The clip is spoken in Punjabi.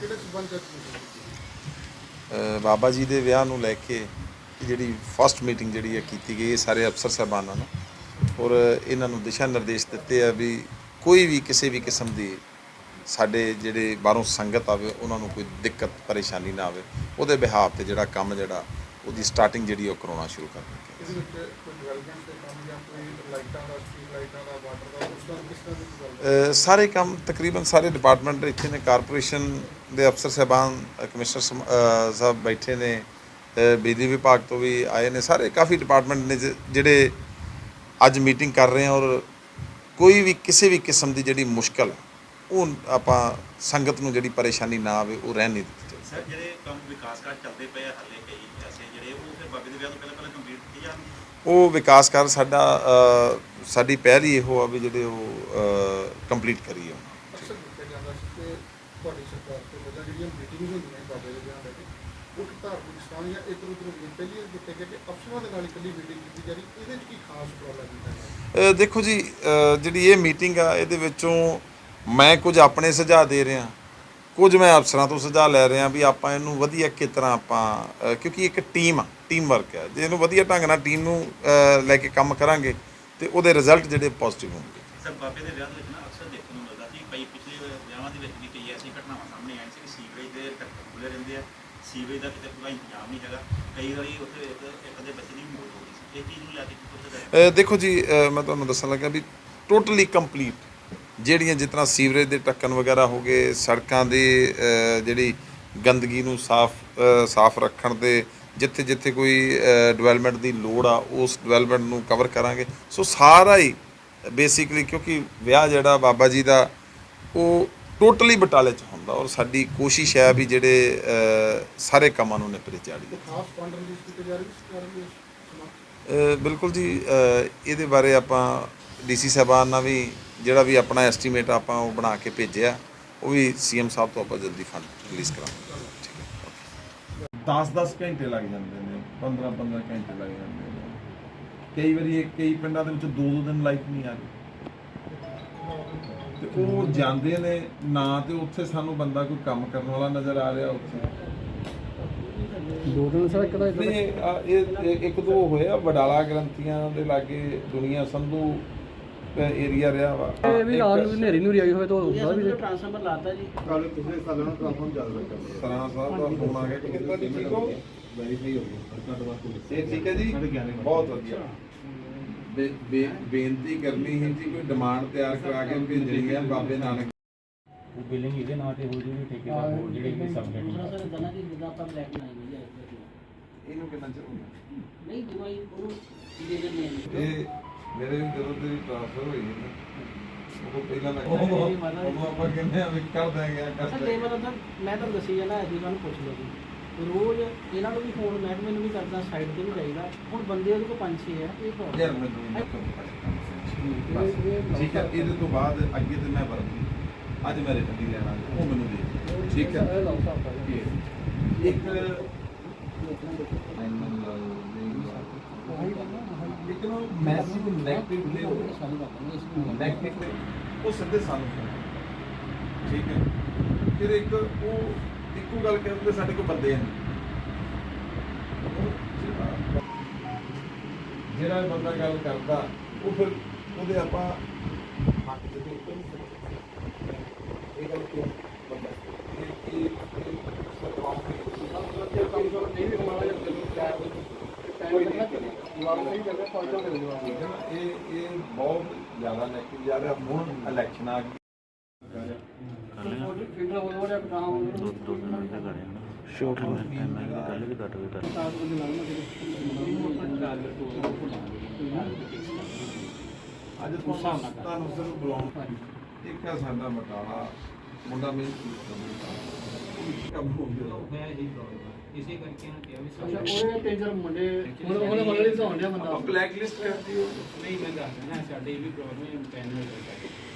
ਕਿਹੜੇ ਸਬੰਧ ਬਾਬਾ ਜੀ ਦੇ ਵਿਆਹ ਨੂੰ ਲੈ ਕੇ ਜਿਹੜੀ ਫਸਟ ਮੀਟਿੰਗ ਜਿਹੜੀ ਹੈ ਕੀਤੀ ਗਈ ਸਾਰੇ ਅਫਸਰ ਸਾਹਿਬਾਨਾਂ ਨੂੰ। ਔਰ ਇਹਨਾਂ ਨੂੰ ਦਿਸ਼ਾ ਨਿਰਦੇਸ਼ ਦਿੱਤੇ ਆ ਵੀ ਕੋਈ ਵੀ ਕਿਸੇ ਵੀ ਕਿਸਮ ਦੀ ਸਾਡੇ ਜਿਹੜੇ ਬਾਹਰੋਂ ਸੰਗਤ ਆਵੇ ਉਹਨਾਂ ਨੂੰ ਕੋਈ ਦਿੱਕਤ ਪਰੇਸ਼ਾਨੀ ਨਾ ਆਵੇ। ਉਹਦੇ ਬਿਹਾਫ ਤੇ ਜਿਹੜਾ ਕੰਮ ਜਿਹੜਾ ਉਹਦੀ ਸਟਾਰਟਿੰਗ ਜਿਹੜੀ ਉਹ ਕਰਾਉਣਾ ਸ਼ੁਰੂ ਕਰ ਦਿੱਤੀ। ਇਹਦੇ ਵਿੱਚ ਕੋਈ ਡਿਵੈਲਪਮੈਂਟ ਦੇ ਕੰਮ ਜਾਂ ਕੋਈ ਲਾਈਟਾਂ ਦਾ ਸਟਰੀਟ ਲਾਈਟਾਂ ਦਾ ਵਾਟਰ ਦਾ ਉਸ ਤਰ੍ਹਾਂ ਕਿਸ ਤਰ੍ਹਾਂ ਦੀ development? ਅ, ਸਾਰੇ ਕੰਮ ਤਕਰੀਬਨ ਸਾਰੇ ਡਿਪਾਰਟਮੈਂਟ ਇੱਥੇ ਨੇ ਕਾਰਪੋਰੇਸ਼ਨ ਦੇ ਅਫਸਰ ਸਾਹਿਬਾਨ ਕਮਿਸ਼ਨਰ ਸਾਹਿਬ ਬੈਠੇ ਨੇ ਬਿਜਲੀ ਵਿਭਾਗ ਤੋਂ ਵੀ ਆਏ ਨੇ ਸਾਰੇ ਕਾਫੀ ਡਿਪਾਰਟਮੈਂਟ ਨੇ ਜਿਹੜੇ ਅੱਜ ਮੀਟਿੰਗ ਕਰ ਰਹੇ ਆ ਔਰ ਕੋਈ ਵੀ ਕਿਸੇ ਵੀ ਕਿਸਮ ਦੀ ਜਿਹੜੀ ਮੁਸ਼ਕਲ ਉਹ ਆਪਾਂ ਸੰਗਤ ਨੂੰ ਜਿਹੜੀ ਪਰੇਸ਼ਾਨੀ ਨਾ ਆਵੇ ਉਹ ਰਹਿਣ ਨਹੀਂ ਦਿੱਤੀ ਸਰ ਜਿਹੜੇ ਕੰਮ ਵਿਕਾਸ ਕਾਰਜ ਚੱਲਦੇ ਪਏ ਆ ਹਾਲੇ ਕਈ ਐਸੇ ਜਿਹੜੇ ਉਹ ਫਿਰ ਬਾਬੇ ਦੇ ਵਿਆਹ ਤੋਂ ਪਹਿਲਾਂ ਪਹਿਲਾਂ ਕੰਪਲੀਟ ਕੀਤੇ ਜਾਣਗੇ? ਉਹ ਵਿਕਾਸ ਕਰ ਸਾਡਾ ਸਾਡੀ ਪਹਿਲ ਹੀ ਇਹੋ ਆ ਵੀ ਜਿਹੜੇ ਉਹ ਕੰਪਲੀਟ ਕਰੀਏ ਅਕਸਰ ਦੇਖਿਆ ਜਾਂਦਾ ਸੀ ਕਿ ਤੁਹਾਡੀ ਸਰਕਾਰ ਤੋਂ ਪਹਿਲਾਂ ਜਿਹੜੀਆਂ ਮੀਟਿੰਗਸ ਹੁੰਦੀਆਂ ਬਾਬੇ ਦੇ ਵਿਆਹ ਦੇ ਉਹ ਇੱਕ ਧਾਰਮਿਕ ਸਥਾਨ ਜਾਂ ਇੱਕ ਦੂਜੇ ਨੂੰ ਪਹਿਲੀ ਇਹ ਦਿੱਤੇ ਗਏ ਕਿ ਅਫਸਰਾਂ ਦੇ ਨਾਲ ਇਕੱਲੀ ਮੀਟਿੰਗ ਕੀਤੀ ਜਾ ਰਹੀ ਇਹਦੇ ਵਿੱਚ ਕੀ ਖਾਸ ਗਿਆ ਅ, ਦੇਖੋ ਜੀ ਜਿਹੜੀ ਇਹ ਮੀਟਿੰਗ ਆ ਇਹਦੇ ਵਿੱਚੋਂ ਮੈਂ ਕੁਝ ਆਪਣੇ ਸੁਝਾਅ ਦੇ ਰਿਹਾ। ਕੁਝ ਮੈਂ ਅਫਸਰਾਂ ਤੋਂ ਸੁਝਾਅ ਲੈ ਰਿਹਾ ਵੀ ਆਪਾਂ ਇਹਨੂੰ ਵਧੀਆ ਕਿਸ ਤਰ੍ਹਾਂ ਆਪਾਂ ਕਿਉਂਕਿ ਇੱਕ ਟੀਮ ਆ ਟੀਮ ਵਰਕ ਹੈ ਜੇ ਇਹਨੂੰ ਵਧੀਆ ਢੰਗ ਨਾਲ ਟੀਮ ਨੂੰ ਲੈ ਕੇ ਕੰਮ ਕਰਾਂਗੇ ਤੇ ਉਹਦੇ ਰਿਜ਼ਲਟ ਜਿਹੜੇ ਪੋਜ਼ਿਟਿਵ ਹੋਣਗੇ। ਸਰ ਬਾਬੇ ਦੇ ਵਿਆਹ ਦੇ ਵਿੱਚ ਨਾ ਅਕਸਰ ਦੇਖਣ ਨੂੰ ਮਿਲਦਾ ਸੀ ਕਈ ਪਿਛਲੇ ਵਿਆਹਾਂ ਦੇ ਵਿੱਚ ਵੀ ਕਈ ਐਸੀ ਘਟਨਾਵਾਂ ਸਾਹਮਣੇ ਆਈਆਂ ਸੀ ਕਿ ਸੀਵਰੇਜ ਦੇ ਟੱਕਰ ਖੁੱਲੇ ਰਹਿੰਦੇ ਆ। ਸੀਵਰੇਜ ਦਾ ਕਿਤੇ ਪੂਰਾ ਇੰਤਜ਼ਾਮ ਨਹੀਂ ਹੈਗਾ। ਕਈ ਵਾਰੀ ਉੱਥੇ ਇੱਕ ਇੱਕ ਦੇ ਬੱਚੇ ਦੀ ਮੌਤ ਹੋ ਗਈ ਸੀ। ਇਹ ਚੀਜ਼ ਨੂੰ ਲੈ ਕੇ ਕੀ ਕੁਝ ਦੇਖੋ ਜੀ ਮੈਂ ਤੁਹਾਨੂੰ ਦੱਸਣ ਲੱਗਾ ਵੀ ਟੋਟਲੀ ਕੰਪਲੀਟ ਜਿਹੜੀਆਂ ਜਿਸ ਤਰ੍ਹਾਂ ਸੀਵਰੇਜ ਦੇ ਟੱਕਣ ਵਗੈਰਾ ਹੋ ਗਏ, ਸੜਕਾਂ ਦੀ ਜਿਹੜੀ ਗੰਦਗੀ ਨੂੰ ਸਾਫ਼ ਸਾਫ਼ ਰੱਖਣ ਤੇ ਜਿੱਥੇ ਜਿੱਥੇ ਕੋਈ ਡਿਵੈਲਪਮੈਂਟ ਦੀ ਲੋੜ ਆ, ਉਸ ਡਿਵੈਲਪਮੈਂਟ ਨੂੰ ਕਵਰ ਕਰਾਂਗੇ। ਸੋ ਸਾਰਾ ਹੀ ਬੇਸਿਕਲੀ ਕਿਉਂਕਿ ਵਿਆਹ ਜਿਹੜਾ ਬਾਬਾ ਜੀ ਦਾ ਉਹ ਟੋਟਲੀ ਬਟਾਲੇ ਚ ਹੁੰਦਾ ਔਰ ਸਾਡੀ ਕੋਸ਼ਿਸ਼ ਹੈ ਵੀ ਜਿਹੜੇ ਅ, ਸਾਰੇ ਕੰਮਾਂ ਨੂੰ ਨਿਪਰੇ ਚਾੜੀਏ ਖਾਸ ਫੰਡ ਰਿਲੀਜ਼ ਕੀਤੇ ਜਾ ਰਹੇ ਸੀ ਸਰਕਾਰ ਦੇ। ਅ, ਬਿਲਕੁਲ ਜੀ ਅ, ਇਹਦੇ ਬਾਰੇ ਆਪਾਂ ਡੀਸੀ ਸਾਹਿਬਾਨ ਨਾਲ ਵੀ ਜਿਹੜਾ ਵੀ ਆਪਣਾ ਐਸਟੀਮੇਟ ਆਪਾਂ ਉਹ ਬਣਾ ਕੇ ਭੇਜਿਆ ਉਹ ਵੀ ਸੀਐਮ ਸਾਹਿਬ ਤੋਂ ਆਪਾਂ ਜਲਦੀ ਫੰਡ ਰਿਲੀਜ਼ ਕਰਾਂਗੇ। ਠੀਕ ਹੈ 10-10 ਘੰਟੇ ਲੱਗ ਜਾਂਦੇ ਨੇ 15-15 ਘੰਟੇ ਲੱਗ ਜਾਂਦੇ ਨੇ। ਕਈ ਵਾਰੀ ਇਹ- ਕਈ ਪਿੰਡਾਂ ਦੇ ਵਿੱਚ 2-2 ਦਿਨ ਲਾਈਟ ਨਹੀਂ ਆ ਰਹੀ। ਤੇ ਉਹ ਜਾਂਦੇ ਨੇ ਨਾ ਤੇ ਉੱਥੇ ਸਾਨੂੰ ਬੰਦਾ ਕੋਈ ਕੰਮ ਕਰਨ ਵਾਲਾ ਨਜ਼ਰ ਆ ਰਿਹਾ ਉੱਥੇ। ਦੋ ਦਿਨ ਸਰ ਇੱਕ ਦਾ ਇਹ ਇੱਕ ਦੋ ਹੋਇਆ ਵਡਾਲਾ ਗ੍ਰੰਥੀਆਂ ਦੇ ਲਾਗੇ ਦੁਨੀਆ ਸੰਧੂ ਏਰੀਆ ਰਿਹਾ ਵਾ। ਇਹ ਵੀ ਰਾਤ ਨੂੰ ਹਨੇਰੀ ਨੂੰ ਆਈ ਹੋਵੇ ਤਾਂ ਹੁੰਦਾ ਵੀ ਟ੍ਰਾਂਸਫਰ ਲਾਤਾ ਜੀ। ਕੱਲ ਪਿਛਲੇ ਸਾਲਾਂ ਨੂੰ ਟ੍ਰਾਂਸਫਾਰਮ ਚੱਲ ਰਿਹਾ ਸਰਾਣਾ ਸਾਹਿਬ ਦਾ ਫੋਨ ਆ ਗਿਆ ਕਿ ਤੁਸੀਂ ਠੀਕ ਹੋ ਵੈਰੀਫਾਈ ਹੋ ਗਿਆ ਇਹ ਠੀਕ ਹੈ ਜੀ ਬਹੁਤ ਵਧੀਆ। ਬੇਨਤੀ ਕਰਨੀ ਹੈ ਜੀ ਕੋਈ ਡਿਮਾਂਡ ਤਿਆਰ ਕਰਾ ਕੇ ਭੇਜਣੀ ਹੈ ਬਾਬੇ ਨਾਨਕ। ਉਹ ਬਿਲਿੰਗ ਇਹਦੇ ਨਾਂ ਤੇ ਹੋ ਜੂਗੀ ਠੇਕੇਦਾਰ ਹੋਰ ਜਿਹੜੇ ਵੀ ਸਬਜੈਕਟ ਸਰ ਇਦਾਂ ਨਾ ਕਿ ਜਿੱਦਾਂ ਆਪਾਂ ਬਲੈਕ ਬਣਾਈ ਹੈ ਇਹਨੂੰ ਕਿੰਨਾ ਚਿਰ ਹੋ ਗਿਆ? ਨਹੀਂ ਦਵਾਈ ਉਹਨੂੰ ਦੇ ਆ ਇਹ ਮੇਰੇ ਵੀ ਜਦੋਂ ਤੇਰੀ ਟ੍ਰਾਂਸਫਰ ਹੋਈ ਨਾ ਉਹ ਪਹਿਲਾਂ ਮੈਂ ਉਹ- ਉਹ ਆਪਾਂ ਕਹਿੰਦੇ ਆ ਵੀ ਕਰ ਦਾਂਗੇ ਕਰ ਸਰ ਦਾਂਗੇ ਮੈਂ ਤੁਹਾਨੂੰ ਦੱਸੀ ਜਾਣਾ ਅਸੀਂ ਤੁਹਾਨੂੰ ਪੁੱਛ ਲਓ ਜੀ। ਰੋਜ਼ ਇਹਨਾਂ ਨੂੰ ਵੀ ਫੋਨ ਮਹਿਕਮੇ ਨੂੰ ਵੀ ਕਰਦਾ ਸਾਈਡ ਤੇ ਵੀ ਜਾਈਦਾ। ਹੁਣ ਬੰਦੇ ਉਹਦੇ ਕੋਲ ਪੰਜ ਛੇ ਆ ਇਹ ਯਾਰ ਮੈਨੂੰ ਬਸ। ਠੀਕ ਹੈ ਇਹਦੇ ਤੋਂ ਬਾਅਦ ਅੱਗੇ ਤੇ ਮੈਂ ਵਰਤੀ ਅੱਜ ਮੈਂ ਰਿਟਰਨ ਲੈਣਾ ਉਹ ਮੈਨੂੰ ਦੇ। ਠੀਕ ਹੈ? ਇੱਕ ਇੱਕ ਨੂੰ ਮੈਸਿਵ ਨੈਗੇਟਿਵ ਦੇ ਨੈਗੇਟਿਵ ਉਹ ਸਿੱਧੇ ਸਾਨੂੰ। ਠੀਕ ਹੈ? ਫਿਰ ਇੱਕ ਉਹ ਇੱਕੋ ਗੱਲ ਕਰਦੇ ਸਾਡੇ ਕੋਲ ਬੰਦੇ ਹਨ। ਜਿਹੜਾ ਬੰਦਾ ਗੱਲ ਕਰਦਾ ਉਹ ਫਿਰ ਉਹਦੇ ਆਪਾਂ ਹੱਕ ਦੇ ਤੇ ਉੱਤੇ ਨਹੀਂ ਸਕਦੇ। ਇਹ ਗੱਲ ਕਿਉਂ? ਬੰਦਾ ਇਹ ਇਹ ਇਹ ਇਹ ਬਹੁਤ ਜ਼ਿਆਦਾ ਨੈਗੇਟਿਵ ਜਾ ਰਿਹਾ ਹੁਣ ਇਲੈਕਸ਼ਨ ਆ ਗਈ। ਫਿਲਟਰ ਹੋ ਗਿਆ ਕੰਮ ਦੋ ਦੋ ਦਿਨ ਦੇ ਘੜੇ ਨਾ। ਸ਼ੋਰਟ ਟਾਈਮ ਹੈ ਕੱਲ ਵੀ ਕੱਟ ਵੀ ਕਰ ਅੱਜ ਤੁਹਾਨੂੰ ਤੁਹਾਨੂੰ ਸਿਰਫ ਬੁਲਾਉਣਾ। ਇੱਕ ਹੈ ਸਾਡਾ ਬਟਾਲਾ ਮੁੰਡਾ ਮਿਹਨਤ ਕੰਮ ਹੋ ਗਿਆ। ਇਸੇ ਕਰਕੇ ਨਾ ਕਿਹਾ ਵੀ ਉਹਦੇ ਤਿੰਨ ਚਾਰ ਮੁੰਡੇ ਹੁਣ ਉਹਨੇ ਹੀ ਧੌਣ ਡਿਆ ਬੰਦਾ। ਬਲੈਕ ਲਿਸਟ ਕਰਤੀ ਹੋ ਨਹੀਂ ਮੈਂ ਦੱਸ ਰਿਹਾ ਸਾਡੇ ਇਹ ਵੀ ਪ੍ਰੋਬਲਮ ਹੈ ਪੈਨ ਹੋ ਗਿਆ।